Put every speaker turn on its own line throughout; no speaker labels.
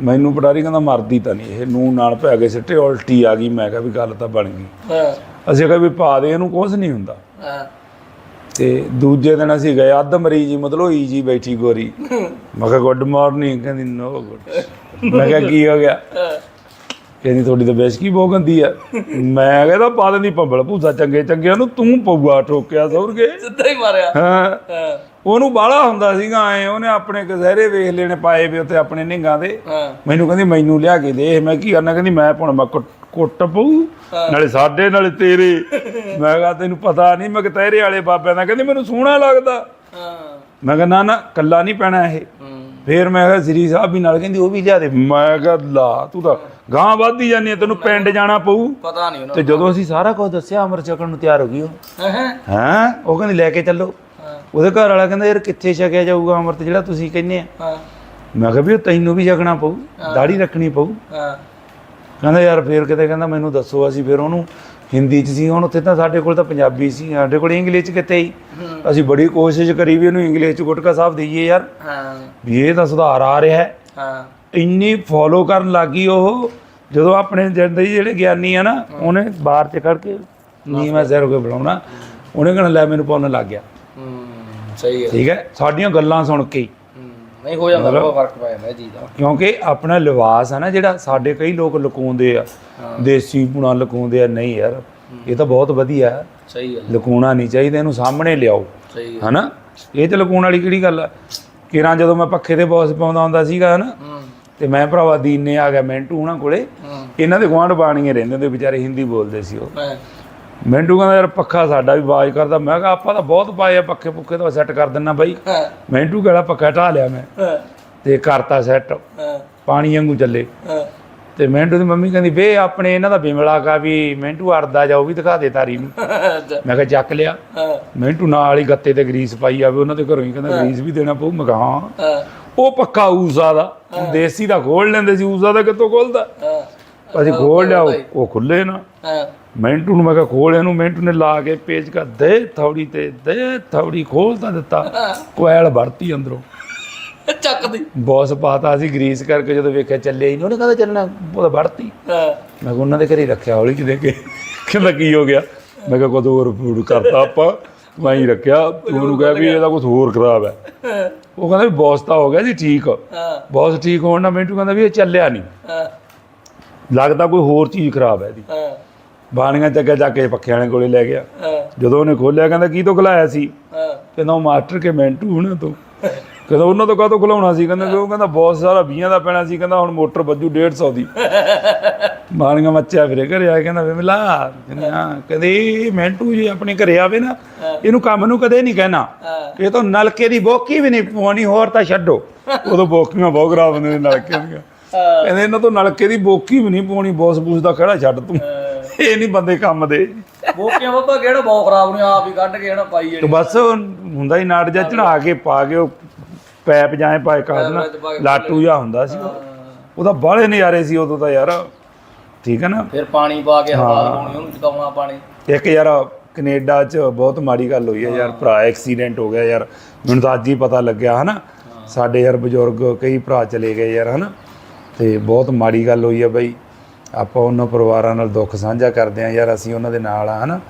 ਮੈਨੂੰ ਪਟਾਰੀ ਕਹਿੰਦਾ ਮਰਦੀ ਤਾਂ ਨਹੀਂ ਇਹ ਨੂੰ ਨਾਲ ਪੈ ਗਏ ਸਿੱਟੇ ਉਲਟੀ ਆ ਗਈ ਮੈਂ ਕਿਹਾ ਵੀ ਗੱਲ ਤਾਂ ਬਣ ਗਈ।
ਹਾਂ।
ਅਸੀਂ ਕਿਹਾ ਵੀ ਪਾ ਦੇ ਇਹਨੂੰ ਕੁਝ ਨਹੀਂ ਹੁੰਦਾ।
ਹਾਂ।
ਤੇ ਦੂਜੇ ਦਿਨ ਅਸੀਂ ਗਏ ਅੱਧ ਮਰੀਜ਼ ਹੀ ਮਤਲਬ ਈ ਜੀ ਬੈਠੀ ਗੋਰੀ। ਮੈਂ ਕਿਹਾ ਗੁੱਡ ਮਾਰਨਿੰਗ ਕਹਿੰਦੀ ਨੋ ਗੁੱਡ ਮੈਂ ਕਿਹਾ ਕੀ ਹੋ ਗਿਆ? ਕਹਿੰਦੀ ਤੁਹਾਡੀ ਤਾਂ ਬੇਸ਼ਕੀ ਬਹੁਤ ਗੰਦੀ ਆ। ਮੈਂ ਕਹਿੰਦਾ ਪਾ ਦਿੰਦੀ ਭੰਬਲ ਭੂਸਾ ਚੰਗੇ ਚੰਗਿਆਂ ਨੂੰ ਤੂੰ ਪਊਆ ਠੋਕਿਆ ਸੌਰਗੇ
ਸਿੱਧਾ ਹੀ ਮਾਰਿਆ।
ਹਾਂ। ਉਹਨੂੰ ਬਾਹਲਾ ਹੁੰਦਾ ਸੀਗਾ ਐ ਉਹਨੇ ਆਪਣੇ ਕਸਹਿਰੇ ਵੇਖ ਲੈਣੇ ਪਾਏ ਵੀ ਉੱਤੇ ਆਪਣੇ ਨਿੰਗਾਂ ਦੇ। ਮੈਨੂੰ ਕਹਿੰਦੀ ਮੈਨੂੰ ਲਿਆ ਕੇ ਦੇ। ਮੈਂ ਕੀ ਕਰਨਾ? ਕਹਿੰਦੀ ਮੈਂ ਹੁਣ ਮੈਂ ਕੁੱਟ- ਪਊ। ਨਾਲੇ ਸਾਡੇ ਨਾਲੇ ਤੇਰੇ। ਮੈਂ ਕਿਹਾ ਤੈਨੂੰ ਪਤਾ ਨਹੀਂ ਮੈਂ ਕਤਹਿਰੇ ਵਾਲੇ ਬਾਬਿਆਂ ਦਾ। ਕਹਿੰਦੀ ਮੈਨੂੰ ਸੋਹਣਾ ਲੱਗਦਾ।
ਹਾਂ।
ਮੈਂ ਕਿਹਾ ਨਾ ਨਾ ਕੱਲਾ ਨਹੀਂ ਪੈਣਾ ਇਹ। ਫੇਰ ਮੈਂ ਕਿਹਾ ਸ੍ਰੀ ਸਾਹਿਬ ਵੀ ਨਾਲ ਕਹਿੰਦੀ ਉਹ ਵੀ ਲਿਆ ਦੇ। ਮੈਂ ਕਿਹਾ ਲਾ ਤੂੰ ਤਾਂ ਗਾਂ ਵੱਧਦੀ ਜਾਂਦੀ ਹੈ ਤੈਨੂੰ ਪਿੰਡ ਜਾਣਾ ਪਊ।
ਪਤਾ ਨਹੀਂ ਉਹਨਾਂ
ਤੇ ਜਦੋਂ ਅਸੀਂ ਸਾਰਾ ਕੁਝ ਦੱਸਿਆ ਅਮਰ ਛਕਣ ਨੂੰ ਤਿਆਰ ਹੋ ਗਈ ਉਹ।
ਹਾਂ?
ਹੈਂ? ਉਹ ਕਹਿੰਦੀ ਲੈ ਕੇ ਚੱਲੋ। ਉਹਦੇ ਘਰ ਵਾਲਾ ਕਹਿੰਦਾ ਯਾਰ ਕਿੱਥੇ ਛਕਿਆ ਜਾਊਗਾ ਅਮਰਤ ਜਿਹੜਾ ਤੁਸੀਂ ਕਹਿੰਦੇ ਆ।
ਹਾਂ।
ਮੈਂ ਕਿਹਾ ਵੀ ਉਹ ਤੈਨੂੰ ਵੀ ਛਕਣਾ ਪਊ ਦਾੜੀ ਰੱਖਣੀ ਪਊ।
ਹਾਂ।
ਕਹਿੰਦਾ ਯਾਰ ਫੇਰ ਕਿਤੇ ਕਹਿੰਦਾ ਮੈਨੂੰ ਦੱਸੋ ਅਸੀਂ ਫਿਰ ਉਹਨੂੰ ਹਿੰਦੀ ਚ ਸੀ ਹੁਣ ਉੱਥੇ ਤਾਂ ਸਾਡੇ ਕੋਲ ਤਾਂ ਪੰਜਾਬੀ ਸੀ ਸਾਡੇ ਕੋਲ ਇੰਗਲਿਸ਼ ਚ ਕਿਤੇ ਹੀ। ਅਸੀਂ ਬੜੀ ਕੋਸ਼ਿਸ਼ ਕਰੀ ਵੀ ਇਹਨੂੰ ਇੰਗਲਿਸ਼ ਚ ਗੁਟਕਾ ਸਾਹਿਬ ਦਈਏ ਯਾਰ।
ਹਾਂ।
ਵੀ ਇਹ ਤਾਂ ਸੁਧਾਰ ਆ ਰਿਹਾ ਹੈ।
ਹਾਂ।
ਇੰਨੀ ਫੋਲੋ ਕਰਨ ਲੱਗੀ ਉਹ ਜਦੋਂ ਆਪਣੇ ਜਿਹੜੇ ਜਿਹੜੇ ਗਿਆਨੀ ਆ ਨਾ ਉਹਨੇ ਬਾਹਰ ਚ ਖੜ ਕੇ ਨੀਵਾਂ ਸਿਰ ਹੋ ਕੇ ਬੁਲਾਉਣਾ ਉਹਨੇ ਕਹਿਣਾ ਲੈ ਮੈਨੂੰ ਪੁੰਨ ਲੱਗ ਗਿਆ।
ਹੂੰ ਸਹੀ ਹੈ।
ਠੀਕ ਹੈ? ਸਾਡੀਆਂ ਗੱਲਾਂ ਸੁਣ ਕੇ
ਨਹੀਂ ਹੋ ਜਾਂਦਾ ਬਹੁਤ ਫ਼ਰਕ ਪੈ ਜਾਂਦਾ ਚੀਜ਼ ਦਾ।
ਕਿਉਂਕਿ ਆਪਣਾ ਲਿਬਾਸ ਹੈ ਨਾ ਜਿਹੜਾ ਸਾਡੇ ਕਈ ਲੋਕ ਲੁਕਾਉਂਦੇ ਆ। ਦੇਸੀ ਪੁਣਾ ਲੁਕਾਉਂਦੇ ਆ ਨਹੀਂ ਯਾਰ। ਇਹ ਤਾਂ ਬਹੁਤ ਵਧੀਆ। ਹੈ
ਸਹੀ ਗੱਲ
ਲੁਕਾਉਣਾ ਨਹੀਂ ਚਾਹੀਦਾ ਇਹਨੂੰ ਸਾਹਮਣੇ ਲਿਆਓ।
ਸਹੀ ਹੈ।
ਹਨਾ? ਇਹ ਤੇ ਲੁਕਾਉਣ ਵਾਲੀ ਕਿਹੜੀ ਗੱਲ ਆ? ਕਿਰਾਂ ਜਦੋਂ ਮੈਂ ਪੱਖੇ ਤੇ ਬੌਸ ਪਾਉਂਦਾ ਹੁੰਦਾ ਸੀਗਾ ਹਨਾ? ਤੇ ਮੈਂ ਭਰਾਵਾ ਦੀਨੇ ਆ ਗਿਆ ਮਿੰਟੂ ਉਹਨਾਂ ਕੋਲੇ। ਇਹਨਾਂ ਦੇ ਗੁਆਂਢ ਬਾਣੀਏ ਰਹਿੰਦੇ ਹੁੰਦੇ ਵਿਚਾਰੇ ਹਿੰਦੀ ਬੋਲਦੇ ਸੀ ਉਹ। ਮਿੰਟੂ ਕਹਿੰਦਾ ਯਾਰ ਪੱਖਾ ਸਾਡਾ ਵੀ ਆਵਾਜ਼ ਕਰਦਾ। ਮੈਂ ਕਿਹਾ ਆਪਾਂ ਤਾਂ ਬਹੁਤ ਪਾਏ ਆ ਪੱਖੇ ਪੁੱਖੇ ਤਾਂ ਸੈੱਟ ਕਰ ਦਿੰਨਾ ਬਾਈ। ਮਿੰਟੂ ਕਹਿੰਦਾ ਪੱਖਾ ਢਾ ਲਿਆ ਮੈਂ ਤੇ ਕਰਤਾ ਸੈੱਟ ਪਾਣੀ ਵਾਂਗੂ ਚੱਲੇ। ਤੇ ਮਿੰਟੂ ਦੀ ਮੰਮੀ ਕਹਿੰਦੀ ਵੇ ਆਪਣੇ ਇਹਨਾਂ ਦਾ ਬਿਮਲਾ ਕਾ ਵੀ ਮਿੰਟੂ ਅੜਦਾ ਜਾ ਉਹ ਵੀ ਦਿਖਾ ਦੇ ਤਾਰੀ ਨੂੰ। ਮੈਂ ਕਿਹਾ ਚੱਕ ਲਿਆ। ਮਿੰਟੂ ਨਾਲ ਹੀ ਗੱਤੇ ਤੇ ਗਰੀਸ ਪਾਈ ਆਵੇ ਉਹਨਾਂ ਦੇ ਘਰੋਂ ਹੀ ਕਹਿੰਦਾ ਗਰੀਸ ਵੀ ਦੇਣਾ ਪਊ ਮੈਂ ਕਿਹਾ ਹਾਂ।
ਹਾਂ।
ਉਹ ਪੱਕਾ ਊਸਾ ਦਾ। ਦੇਸੀ ਦਾ ਖੋਲ ਲੈਂਦੇ ਸੀ ਊਸਾ ਦਾ ਕਿੱਥੋਂ ਖੋਲਦਾ? ਅਸੀਂ ਖੋਲ ਲਿਆ ਉਹ- ਖੁੱਲੇ ਨਾ। ਮਿੰਟੂ ਨੂੰ ਮੈਂ ਕਿਹਾ ਖੋਲ ਇਹਨੂੰ। ਮਿੰਟੂ ਨੇ ਲਾ ਕੇ ਪੇਚ ਕਰ ਦੇ ਥੌੜੀ ਤੇ ਦੇ ਥੌੜੀ ਖੋਲ ਤਾਂ ਦਿੱਤਾ। ਕੋਇਲ ਭਰਤੀ ਅੰਦਰੋਂ।
ਚੱਕ ਦੀ
ਬੌਸ ਪਾਤਾ ਸੀ ਗਰੀਸ ਕਰਕੇ ਜਦੋਂ ਵੇਖਿਆ ਚੱਲਿਆ ਹੀ ਨਹੀਂ ਉਹਨੇ ਕਹਿੰਦਾ ਚੱਲਣਾ ਉਹਦਾ ਭਰਤੀ
ਹਾਂ।
ਮੈਂ ਕਿਹਾ ਉਹਨਾਂ ਦੇ ਘਰੇ ਰੱਖਿਆ ਹੌਲੀ ਜਿਹੇ ਦੇ ਕੇ। ਕਹਿੰਦਾ ਕੀ ਹੋ ਗਿਆ? ਮੈਂ ਕਿਹਾ ਕੁਝ ਹੋਰ ਫੂਡ ਕਰਤਾ ਆਪਾਂ ਮੈਂ ਹੀ ਰੱਖਿਆ। ਉਹਨੂੰ ਕਹਿ ਵੀ ਇਹਦਾ ਕੁਝ ਹੋਰ ਖਰਾਬ ਹੈ। ਉਹ ਕਹਿੰਦਾ ਵੀ ਬੌਸ ਤਾਂ ਹੋ ਗਿਆ ਸੀ ਠੀਕ।
ਹਾਂ।
ਬੌਸ ਠੀਕ ਹੋਣ ਨਾਲ ਮਿੰਟੂ ਕਹਿੰਦਾ ਵੀ ਇਹ ਚੱਲਿਆ ਨਹੀਂ
ਹਾਂ।
ਲੱਗਦਾ ਕੋਈ ਹੋਰ ਚੀਜ਼ ਖਰਾਬ ਹੈ ਇਹਦੀ।
ਹਾਂ।
ਬਾਣੀਆਂ ਚੱਕਿਆ ਜਾ ਕੇ ਪੱਖੇ ਵਾਲੇ ਕੋਲੇ ਲੈ ਗਿਆ। ਜਦੋਂ ਉਹਨੇ ਖੋਲਿਆ ਕਹਿੰਦਾ ਕੀ ਤੋਂ ਖਲਾਇਆ ਸੀ? ਕਹਿੰਦਾ ਉਹ ਮਾਸਟਰ ਕੇ ਮਿੰਟੂ ਉਹਨਾਂ ਤੋਂ। ਕਹਿੰਦਾ ਉਹਨਾਂ ਤੋਂ ਕਾਹਤੋਂ ਖਲਾਉਣਾ ਸੀ? ਕਹਿੰਦਾ ਕਿ ਉਹ ਕਹਿੰਦਾ ਬਹੁਤ ਸਾਰਾ 20 ਦਾ ਪੈਣਾ ਸੀ। ਕਹਿੰਦਾ ਹੁਣ ਮੋਟਰ ਵੱਜੂ 150 ਦੀ। ਬਾਣੀਆਂ ਮੱਚਿਆ ਫਿਰੇ ਘਰੇ ਆ ਕੇ ਕਹਿੰਦਾ ਵੇ ਮਿਲਾ। ਕਹਿੰਦਾ ਇਹ ਮਿੰਟੂ ਜੀ ਆਪਣੇ ਘਰੇ ਆਵੇ ਨਾ ਇਹਨੂੰ ਕੰਮ ਨੂੰ ਕਦੇ ਨਹੀਂ ਕਹਿਣਾ। ਇਹ ਤਾਂ ਨਲਕੇ ਦੀ ਬੋਕੀ ਵੀ ਨਹੀਂ ਪਵਾਉਣੀ ਹੋਰ ਤਾਂ ਛੱਡੋ। ਉਦੋਂ ਬੋਕੀਆਂ ਬਹੁਤ ਖਰਾਬ ਹੁੰਦੀਆਂ ਨੇ ਨਲਕੇ ਦੀਆਂ। ਕਹਿੰਦੇ ਇਹਨਾਂ ਤੋਂ ਨਲਕੇ ਦੀ ਬੋਕੀ ਵੀ ਨਹੀਂ ਪਾਉਣੀ ਬੌਸ ਬੂਸ ਦਾ ਖੜਾ ਛੱਡ ਤੂੰ। ਇਹ ਨਹੀਂ ਬੰਦੇ ਕੰਮ ਦੇ।
ਬੋਕਿਆਂ ਬਾਬਾ ਕਿਹੜਾ ਬਹੁਤ ਖਰਾਬ ਨਹੀਂ ਆਪ ਹੀ ਕੱਢ ਕੇ ਜਿਹੜਾ ਪਾਈ
ਤੇ
ਜਿਹੜੀ
ਬਸ ਹੁੰਦਾ ਹੀ ਨਾੜ ਜਾਂ ਚੜਾ ਕੇ ਪਾ ਕੇ ਉਹ ਪੈਪ ਜਾਏ ਪਾਏ ਕਰ ਦੇਣਾ
ਵਿੱਚ ਪਾ ਕੇ
ਲਾਟੂ ਜਾਂ ਹੁੰਦਾ ਸੀ। ਉਹ। ਉਹਦਾ ਬਾਹਲੇ ਨਜ਼ਾਰੇ ਸੀ ਉਦੋਂ ਤਾਂ ਯਾਰ। ਠੀਕ ਹੈ ਨਾ?
ਫਿਰ ਪਾਣੀ ਪਾ ਕੇ ਹਵਾ ਲਗਾਉਣੀ ਉਹਨੂੰ ਚਕਾਉਣਾ ਪਾਣੀ।
ਇੱਕ ਯਾਰ ਕੈਨੇਡਾ 'ਚ ਬਹੁਤ ਮਾੜੀ ਗੱਲ ਹੋਈ ਹੈ ਯਾਰ ਭਰਾ ਐਕਸੀਡੈਂਟ ਹੋ ਗਿਆ ਯਾਰ। ਮੈਨੂੰ ਤਾਂ ਅੱਜ ਹੀ ਪਤਾ ਲੱਗਿਆ ਹਨਾ? ਸਾਡੇ ਯਾਰ ਬਜ਼ੁਰਗ ਕਈ ਭਰਾ ਚਲੇ ਗਏ ਯਾਰ ਹਨਾ? ਤੇ ਬਹੁਤ ਮਾੜੀ ਗੱਲ ਹੋਈ ਹੈ ਬਈ। ਆਪਾਂ ਉਹਨਾਂ ਪਰਿਵਾਰਾਂ ਨਾਲ ਦੁੱਖ ਸਾਂਝਾ ਕਰਦੇ ਆ ਯਾਰ ਅਸੀਂ ਉਹਨਾਂ ਦੇ ਨਾਲ ਆ ਹਨਾ?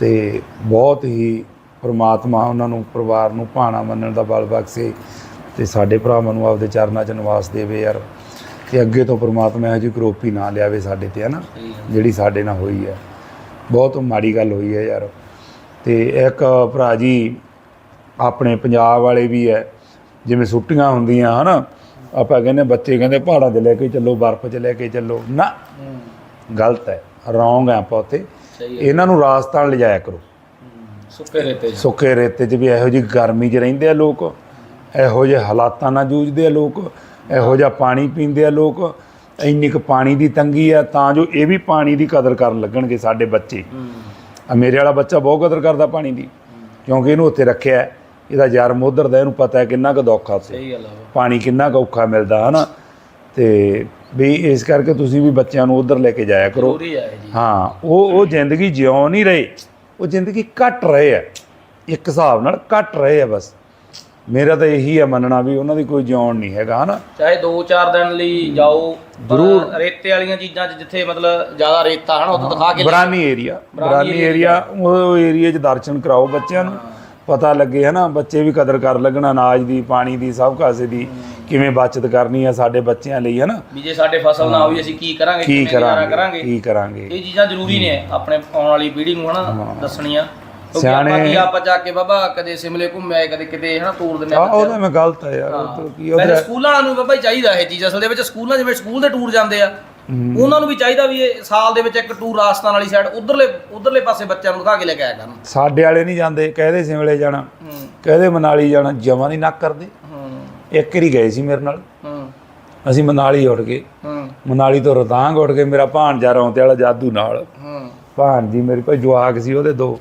ਤੇ ਬਹੁਤ ਹੀ ਪ੍ਰਮਾਤਮਾ ਉਹਨਾਂ ਨੂੰ ਪਰਿਵਾਰ ਨੂੰ ਭਾਣਾ ਮੰਨਣ ਦਾ ਬਲ ਬਖਸ਼ੇ ਤੇ ਸਾਡੇ ਭਰਾਵਾਂ ਨੂੰ ਆਪਦੇ ਚਰਨਾਂ 'ਚ ਨਿਵਾਸ ਦੇਵੇ ਯਾਰ ਤੇ ਅੱਗੇ ਤੋਂ ਪ੍ਰਮਾਤਮਾ ਇਹੋ ਜਿਹੀ ਕਰੋਪੀ ਨਾ ਲਿਆਵੇ ਸਾਡੇ ਤੇ ਹਨਾ? ਜਿਹੜੀ ਸਾਡੇ ਨਾਲ ਹੋਈ ਹੈ। ਬਹੁਤ ਮਾੜੀ ਗੱਲ ਹੋਈ ਹੈ ਯਾਰ। ਤੇ ਇੱਕ ਭਰਾ ਜੀ ਆਪਣੇ ਪੰਜਾਬ ਵਾਲੇ ਵੀ ਹੈ ਜਿਵੇਂ ਛੁੱਟੀਆਂ ਹੁੰਦੀਆਂ ਹਨਾ? ਆਪਾਂ ਕਹਿੰਦੇ ਬੱਚੇ ਕਹਿੰਦੇ ਪਹਾੜਾਂ 'ਤੇ ਲੈ ਕੇ ਚੱਲੋ ਬਰਫ਼ 'ਚ ਲੈ ਕੇ ਚੱਲੋ। ਨਾ ਗਲਤ ਹੈ। ਰੋਂਗ ਹੈ ਆਪਾਂ ਉੱਥੇ। ਇਹਨਾਂ ਨੂੰ ਰਾਜਸਥਾਨ ਲਿਜਾਇਆ ਕਰੋ।
ਸੁੱਕੇ ਰੇਤੇ 'ਚ।
ਸੁੱਕੇ ਰੇਤੇ 'ਚ ਵੀ ਇਹੋ ਜਿਹੀ ਗਰਮੀ 'ਚ ਰਹਿੰਦੇ ਆ ਲੋਕ। ਇਹੋ ਜਿਹੇ ਹਾਲਾਤਾਂ ਨਾਲ ਜੂਝਦੇ ਆ ਲੋਕ। ਇਹੋ ਜਿਹਾ ਪਾਣੀ ਪੀਂਦੇ ਆ ਲੋਕ। ਇੰਨੀ ਕੁ ਪਾਣੀ ਦੀ ਤੰਗੀ ਆ ਤਾਂ ਜੋ ਇਹ ਵੀ ਪਾਣੀ ਦੀ ਕਦਰ ਕਰਨ ਲੱਗਣਗੇ ਸਾਡੇ ਬੱਚੇ।
ਹੂੰ।
ਆ ਮੇਰੇ ਵਾਲਾ ਬੱਚਾ ਬਹੁਤ ਕਦਰ ਕਰਦਾ ਪਾਣੀ ਦੀ। ਕਿਉਂਕਿ ਇਹਨੂੰ ਉੱਥੇ ਰੱਖਿਆ ਹੈ। ਇਹਦਾ ਯਾਰ ਮੋਦਰ ਦਾ ਇਹਨੂੰ ਪਤਾ ਹੈ ਕਿੰਨਾ ਕੁ
ਸਹੀ ਗੱਲ ਆ ਵਾ।
ਪਾਣੀ ਕਿੰਨਾ ਕੁ ਔਖਾ ਮਿਲਦਾ ਹਨਾ? ਤੇ ਵੀ ਇਸ ਕਰਕੇ ਤੁਸੀਂ ਵੀ ਬੱਚਿਆਂ ਨੂੰ ਉਧਰ ਲੈ ਕੇ ਜਾਇਆ ਕਰੋ।
ਜ਼ਰੂਰੀ ਹੈ ਜੀ।
ਹਾਂ ਉਹ ਉਹ ਜ਼ਿੰਦਗੀ ਜਿਉ ਨਹੀਂ ਰਹੇ। ਉਹ ਜ਼ਿੰਦਗੀ ਕੱਟ ਰਹੇ ਆ। ਇੱਕ ਹਿਸਾਬ ਨਾਲ ਕੱਟ ਰਹੇ ਆ ਬਸ। ਮੇਰਾ ਤਾਂ ਇਹੀ ਹੈ ਮੰਨਣਾ ਵੀ ਉਹਨਾਂ ਦੀ ਕੋਈ ਜਾਣ ਨਹੀਂ ਹੈਗਾ ਹਨਾ?
ਚਾਹੇ 2-4 ਦਿਨ ਲਈ ਜਾਓ ਜ਼ਰੂਰ। ਰੇਤੇ ਵਾਲੀਆਂ ਚੀਜ਼ਾਂ 'ਚ ਜਿੱਥੇ ਮਤਲਬ ਜ਼ਿਆਦਾ ਰੇਤਾ ਹਨਾ ਉੱਥੇ ਦਿਖਾ ਕੇ
ਬਰਾਨੀ ਏਰੀਆ। ਬਰਾਨੀ ਏਰੀਆ। ਉਹ ਏਰੀਆ 'ਚ ਦਰਸ਼ਨ ਕਰਾਓ ਬੱਚਿਆਂ ਨੂੰ। ਪਤਾ ਲੱਗੇ ਹਨਾ ਬੱਚੇ ਵੀ ਕਦਰ ਕਰ ਲੱਗਣ ਅਨਾਜ ਦੀ ਪਾਣੀ ਦੀ ਸਭ ਕਾਸੇ ਦੀ ਕਿਵੇਂ ਬਚਤ ਕਰਨੀ ਆ ਸਾਡੇ ਬੱਚਿਆਂ ਲਈ ਹਨਾ?
ਵੀ ਜੇ ਸਾਡੇ ਫਸਲ ਨਾ ਹੋਈ ਅਸੀਂ ਕੀ ਕਰਾਂਗੇ
ਕੀ
ਗੁਜ਼ਾਰਾ
ਕਰਾਂਗੇ ਕੀ ਕਰਾਂਗੇ?
ਇਹ ਚੀਜ਼ਾਂ ਜ਼ਰੂਰੀ ਨੇ ਆਪਣੇ ਆਉਣ ਵਾਲੀ ਪੀੜ੍ਹੀ ਨੂੰ ਹਨਾ ਦੱਸਣੀਆਂ।
ਸਿਆਣੇ-
ਆਪਾਂ ਕੀ ਆਪਾਂ ਜਾ ਕੇ ਬਾਬਾ ਕਦੇ ਸਿਮਲੇ ਘੁੰਮਿਆ ਕਦੇ ਕਿਤੇ ਹਨਾ ਟੂਰ ਦਿੰਦੇ
ਆ
ਆ
ਉਹਦਾ ਮੈਂ ਗਲਤ ਹੈ ਯਾਰ ਉਹ ਤਾਂ ਕੀ ਉਹਦਾ
ਸਕੂਲਾਂ ਨੂੰ ਬਾਬਾ ਚਾਹੀਦਾ ਇਹ ਚੀਜ਼ ਅਸਲ ਦੇ ਵਿੱਚ ਸਕੂਲਾਂ ਜਿਵੇਂ ਸਕੂਲ ਦੇ ਟੂਰ ਜਾਂਦੇ ਆ। ਉਹਨਾਂ ਨੂੰ ਵੀ ਚਾਹੀਦਾ ਵੀ ਇਹ ਸਾਲ ਦੇ ਵਿੱਚ ਇੱਕ ਟੂਰ ਰਾਜਸਥਾਨ ਵਾਲੀ ਸਾਈਡ ਉਧਰਲੇ ਉਧਰਲੇ ਪਾਸੇ ਬੱਚਿਆਂ ਨੂੰ ਦਿਖਾ ਕੇ ਲੈ ਕੇ ਆਇਆ ਕਰਨ।
ਸਾਡੇ ਵਾਲੇ ਨਹੀਂ ਜਾਂਦੇ ਕਹਦੇ ਸਿਮਲੇ ਜਾਣਾ
ਹੂੰ।
ਕਹਦੇ ਮਨਾਲੀ ਜਾਣਾ ਜਮਾ ਨਹੀਂ ਨੱਕ ਕਰਦੇ।
ਹੂੰ।
ਇੱਕ ਵਾਰੀ ਗਏ ਸੀ ਮੇਰੇ ਨਾਲ।
ਹੂੰ।
ਅਸੀਂ ਮਨਾਲੀ ਉੱਡ ਗਏ।
ਹੂੰ।
ਮਨਾਲੀ ਤੋਂ ਰੋਹਤਾਂਗ ਉੱਡ ਕੇ ਮੇਰਾ ਭਾਣਜਾ ਰੌਂਤੇ ਵਾਲਾ ਜਾਦੂ ਨਾਲ।
ਹੂੰ।
ਭਾਣਜੀ ਮੇਰੀ ਕੋਈ ਜਵਾਕ ਸੀ ਉਹਦੇ ਦੋ।